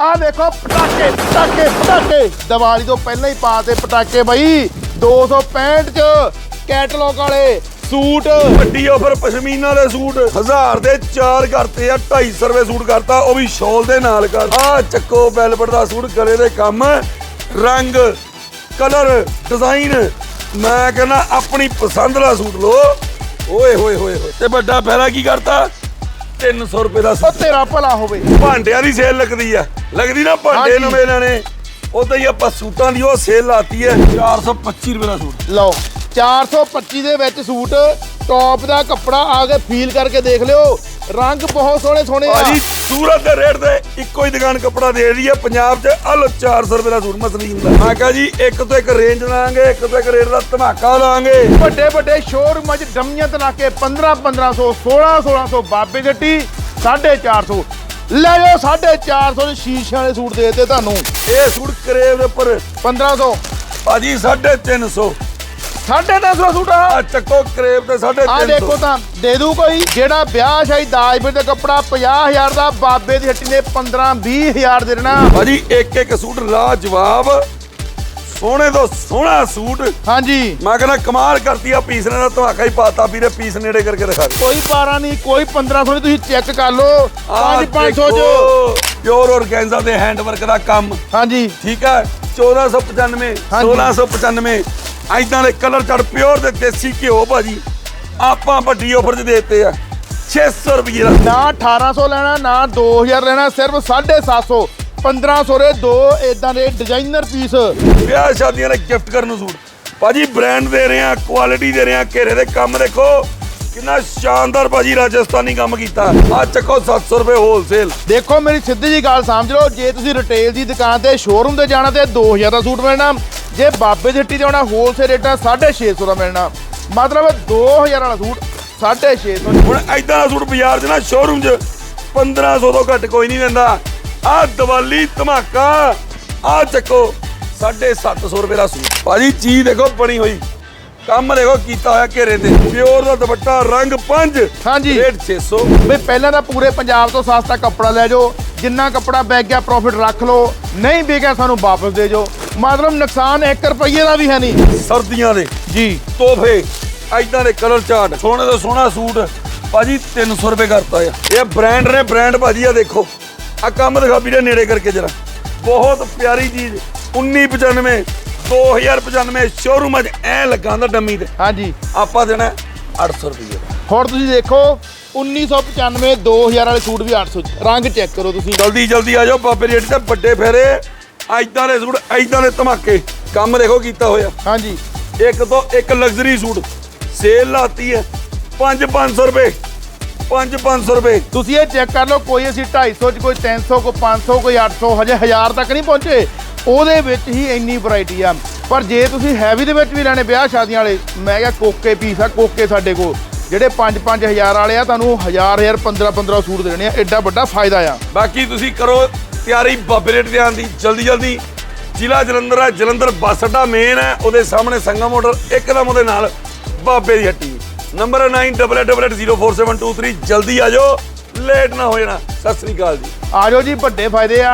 ਆ ਦੇਖੋ ਪਟਾਕੇ ਪਟਾਕੇ ਪਟਾਕੇ। ਦੀਵਾਲੀ ਤੋਂ ਪਹਿਲਾਂ ਹੀ ਪਾਤੇ ਪਟਾਕੇ ਬਾਈ। 265 ਚ ਕੈਟਲੌਗ ਵਾਲੇ ਸੂਟ। ਵੱਡੀ ਆਫਰ ਪਸ਼ਮੀਨਾ ਦੇ ਸੂਟ। 1000 ਦੇ 4 ਕਰਤੇ ਆ 250 ਰੁਪਏ ਸੂਟ ਕਰਤਾ, ਉਹ ਵੀ ਸ਼ਾਲ ਦੇ ਨਾਲ ਕਰ। ਆ ਚੱਕੋ ਵੈਲਵਟ ਦਾ ਸੂਟ, ਗਲੇ ਦੇ ਕੰਮ। ਰੰਗ, ਕਲਰ, ਡਿਜ਼ਾਈਨ। ਮੈਂ ਕਹਿੰਦਾ ਆਪਣੀ ਪਸੰਦ ਦਾ ਸੂਟ ਲਓ। ਓਏ, ਹੋਏ ਹੋਏ ਹੋਏ। ਤੇ ਵੱਡਾ ਪਹਿਰਾ ਕੀ ਕਰਤਾ? 300 ਰੁਪਏ ਦਾ ਉਹ ਤੇਰਾ ਭਲਾ ਹੋਵੇ। ਭਾਂਡਿਆਂ ਦੀ ਸੇਲ ਲੱਗਦੀ ਆ। ਲੱਗਦੀ ਨਾ ਭਾਂਡੇ ਹਾਂਜੀ। ਨਵੇਂ ਲੈਣੇ। ਉਦਾਂ ਹੀ ਆਪਾਂ ਸੂਟਾਂ ਦੀ ਉਹ ਸੇਲ ਲਾਤੀ ਹੈ 425 ਰੁਪਏ ਦਾ ਸੂਟ। ਲਓ 425 ਦੇ ਵਿੱਚ ਸੂਟ ਟੌਪ ਦਾ ਕੱਪੜਾ ਆ ਕੇ ਫੀਲ ਕਰਕੇ ਦੇਖ ਲਿਓ। ਰੰਗ ਬਹੁਤ ਸੋਹਣੇ ਸੋਹਣੇ ਆ। ਭਾਜੀ ਸੂਰਤ ਦੇ ਰੇਟ ਤੇ ਇੱਕੋ ਹੀ ਦੁਕਾਨ ਕੱਪੜਾ ਦੇ ਰਹੀ ਹੈ। ਪੰਜਾਬ 'ਚ ਲਓ 400 ਰੁਪਏ ਦਾ ਸੂਟ ਮਸਲੀਨ ਦਾ ਮੈਂ ਕਹਾਂ ਜੀ ਇੱਕ ਤੋਂ ਇੱਕ ਰੇਂਜ ਲਾਂਗੇ ਇੱਕ ਤੋਂ ਇੱਕ ਰੇਟ ਦਾ ਧਮਾਕਾ ਲਾਂਗੇ। ਵੱਡੇ ਵੱਡੇ ਸ਼ੋਰੂਮਾਂ 'ਚ ਡੰਮੀਆਂ ਤੇ ਲਾ ਕੇ 15 1500 16 1600 ਬਾਬੇ ਜੱਟੀ 450 ਲੈ ਜਾਓ 450 ਦੇ ਸ਼ੀਸ਼ਿਆਂ ਵਾਲੇ ਸੂਟ ਦੇ ਦਿੱਤੇ ਤੁਹਾਨੂੰ। ਇਹ ਸੂਟ ਕਰੇਵ ਦੇ ਉੱਪਰ। 1500 ਭਾਜੀ 350 350 ਸੂਟ ਆ। ਆ ਚੱਕੋ ਕਰੇਵ ਤੇ ਆ 350 ਦੇਖੋ ਤਾਂ ਦੇ ਦੂ ਕੋਈ ਜਿਹੜਾ ਵਿਆਹ ਸ਼ਾਹੀ ਦਾਜ ਵਿੱਚ ਦਾ ਕੱਪੜਾ 50000 ਦਾ ਬਾਬੇ ਦੀ ਹੱਟੀ ਨੇ 15 20000 ਦੇ ਦੇਣਾ। ਭਾਜੀ ਇੱਕ ਇੱਕ ਸੂਟ ਲਾ ਜਵਾਬ ਸੋਹਣੇ ਤੋਂ ਸੋਹਣਾ ਸੂਟ। ਹਾਂਜੀ। ਮੈਂ ਕਹਿੰਦਾ ਕਮਾਲ ਕਰਤੀ ਆ ਪੀਸ ਨੇ ਦਾ ਧਮਾਕਾ ਹੀ ਪਾਤਾ ਵੀਰੇ ਪੀਸ ਨੇੜੇ ਕਰਕੇ ਦਿਖਾ ਦੇ ਕੋਈ 12 ਨਹੀਂ ਕੋਈ 1500 ਨਹੀਂ ਤੁਸੀਂ ਚੈੱਕ ਕਰ ਲਓ। 5 500 ਚ। ਪਿਓਰ ਔਰਗੈਂਜ਼ਾ ਦੇ ਹੈਂਡ ਵਰਕ ਦਾ ਕੰਮ। ਹਾਂਜੀ। ਠੀਕ ਹੈ 1495 ਹਾਂਜੀ। 1695 ਐਦਾਂ ਦੇ ਕਲਰ ਚੜ ਪਿਓਰ ਦੇ ਦੇਸੀ ਘਿਓ ਭਾਜੀ। ਆਪਾਂ ਵੱਡੀ ਆਫਰ 'ਚ ਦੇਤੇ ਆ। 600 ਰੁਪਏ ਦਾ। ਨਾ 1800 ਲੈਣਾ ਨਾ 2000 ਲੈਣਾ ਸਿਰਫ 750 1500 ਦੇ ਦੋ ਇਦਾਂ ਦੇ ਡਿਜ਼ਾਈਨਰ ਪੀਸ ਵਿਆਹ ਸ਼ਾਦੀਆਂ ਦੇ ਗਿਫਟ ਕਰਨ ਨੂੰ ਸੂਟ। ਭਾਜੀ ਬ੍ਰਾਂਡ ਦੇ ਰਹੇ ਆ ਕੁਆਲਿਟੀ ਦੇ ਰਹੇ ਆ ਘੇਰੇ ਦੇ ਕੰਮ ਦੇਖੋ। ਕਿੰਨਾ ਸ਼ਾਨਦਾਰ ਭਾਜੀ ਰਾਜਸਥਾਨੀ ਕੰਮ ਕੀਤਾ। ਆ ਚੱਕੋ 700 ਰੁਪਏ ਹੋਲਸੇਲ ਦੇਖੋ ਮੇਰੀ ਸਿੱਧੀ ਜੀ ਗੱਲ ਸਮਝ ਲਓ ਜੇ ਤੁਸੀਂ ਰਿਟੇਲ ਦੀ ਦੁਕਾਨ ਤੇ ਸ਼ੋਰੂਮ ਤੇ ਜਾਣਾ ਤੇ 2000 ਦਾ ਸੂਟ ਮਿਲਣਾ ਜੇ ਬਾਬੇ ਦੀ ਹੱਟੀ ਤੇ ਆਉਣਾ ਹੋਲਸੇਲ ਰੇਟਾਂ 650 ਦਾ ਮਿਲਣਾ। ਮਤਲਬ 2000 ਵਾਲਾ ਸੂਟ 650 ਹੁਣ ਐਦਾਂ ਦਾ ਸੂਟ ਬਾਜ਼ਾਰ 'ਚ ਨਾ ਸ਼ੋਰੂਮ 'ਚ 1500 ਤੋਂ ਘੱਟ ਕੋਈ ਨਹੀਂ ਦਿੰਦਾ ਆ ਦੀਵਾਲੀ ਧਮਾਕਾ ਆ ਚੱਕੋ 750 ਰੁਪਏ ਦਾ ਸੂਟ। ਭਾਜੀ ਚੀਜ਼ ਦੇਖੋ ਬਣੀ ਹੋਈ। ਕੰਮ ਦੇਖੋ ਕੀਤਾ ਹੋਇਆ ਘੇਰੇ ਤੇ। ਪਿਓਰ ਦਾ ਦੁਪੱਟਾ ਰੰਗ ਪੰਜ ਹਾਂਜੀ। ਰੇਟ 600 ਵੀ ਪਹਿਲਾਂ ਤਾਂ ਪੂਰੇ ਪੰਜਾਬ ਤੋਂ ਸਸਤਾ ਕੱਪੜਾ ਲੈ ਜਾਓ। ਜਿੰਨਾ ਕੱਪੜਾ ਵਿਕ ਗਿਆ ਪ੍ਰੋਫਿਟ ਰੱਖ ਲਓ ਨਹੀਂ ਵਿਕਿਆ ਸਾਨੂੰ ਵਾਪਸ ਦੇ ਜਾਓ ਮਤਲਬ ਨੁਕਸਾਨ 1 ਰੁਪਈਏ ਦਾ ਵੀ ਹੈ ਨਹੀਂ। ਸਰਦੀਆਂ ਦੇ ਜੀ। ਤੋਹਫੇ ਐਦਾਂ ਦੇ ਕਲਰ ਚਾਰਟ ਸੋਹਣੇ ਤੋਂ ਸੋਹਣਾ ਸੂਟ ਭਾਜੀ 300 ਰੁਪਏ ਕਰਤਾ ਆ। ਇਹ ਬ੍ਰਾਂਡ ਨੇ ਬ੍ਰਾਂਡ ਭਾਜੀ ਆ ਦੇਖੋ। ਆ ਕੰਮ ਦਿਖਾ ਵੀਰੇ ਨੇੜੇ ਕਰਕੇ ਜਰਾ। ਬਹੁਤ ਪਿਆਰੀ ਚੀਜ਼ 1995 2095 ਸ਼ੋਰੂਮ 'ਚ ਐ ਲੱਗਾ ਹੁੰਦਾ ਡੰਮੀ ਤੇ। ਹਾਂਜੀ। ਆਪਾਂ ਦੇਣਾ 800 ਰੁਪਏ। ਹੁਣ ਤੁਸੀਂ ਦੇਖੋ 1995 2000 ਵਾਲੇ ਸੂਟ ਵੀ 800 ਚ। ਰੰਗ ਚੈੱਕ ਕਰੋ ਤੁਸੀਂ। ਜਲਦੀ ਜਲਦੀ ਆ ਜਾਓ ਬਾਬੇ ਰੇਟ ਤੇ ਵੱਡੇ ਫੇਰੇ। ਐਦਾਂ ਦੇ ਸੂਟ ਐਦਾਂ ਦੇ ਧਮਾਕੇ। ਕੰਮ ਦੇਖੋ ਕੀਤਾ ਹੋਇਆ। ਹਾਂਜੀ। ਇੱਕ ਤੋਂ ਇੱਕ ਲਗਜ਼ਰੀ ਸੂਟ। ਸੇਲ ਲਾਤੀ ਹੈ। 5 500 ਰੁਪਏ। 5 500 ਰੁਪਏ। ਤੁਸੀਂ ਇਹ ਚੈੱਕ ਕਰ ਲਓ ਕੋਈ ਅਸੀਂ 250 ਚ ਕੋਈ 300 ਕੋਈ 500 ਕੋਈ 800 ਹਜੇ 1000 ਤੱਕ ਨਹੀਂ ਪਹੁੰਚੇ। ਉਹਦੇ ਵਿੱਚ ਹੀ ਇੰਨੀ ਵੈਰਾਈਟੀ ਆ। ਪਰ ਜੇ ਤੁਸੀਂ ਹੈਵੀ ਦੇ ਵਿੱਚ ਵੀ ਲੈਣੇ ਵਿਆਹ ਸ਼ਾਦੀਆਂ ਵਾਲੇ ਮੈਂ ਕਿਹਾ ਕੋਕੇ ਪੀਸ ਆ ਕੋਕੇ ਸਾਡੇ ਕੋਲ। ਜਿਹੜੇ 5 ਹਜ਼ਾਰ ਵਾਲੇ ਆ ਤੁਹਾਨੂੰ 1000 1000 15 15 ਸੂਟ ਦੇਣੇ ਆ। ਐਡਾ ਵੱਡਾ ਫਾਇਦਾ ਆ। ਬਾਕੀ ਤੁਸੀਂ ਕਰੋ ਤਿਆਰੀ ਬਾਬੇ ਰੇਟ ਦੇ ਦੀ ਜਲਦੀ ਜਲਦੀ। ਜ਼ਿਲ੍ਹਾ ਜਲੰਧਰ ਹੈ ਜਲੰਧਰ ਬੱਸ ਅੱਡਾ ਮੇਨ ਹੈ ਉਹਦੇ ਸਾਹਮਣੇ ਸੰਗਮ ਮੋਟਰ ਇੱਕਦਮ ਉਹਦੇ ਨਾਲ ਬਾਬੇ ਦੀ ਹੱਟੀ। ਨੰਬਰ 9888047223 ਜਲਦੀ ਆ ਜਾਓ ਲੇਟ ਨਾ ਹੋ ਜਾਣਾ। ਸਤਿ ਸ੍ਰੀ ਅਕਾਲ ਜੀ। ਆਜੋ ਜੀ ਵੱਡੇ ਫਾਇਦੇ ਆ।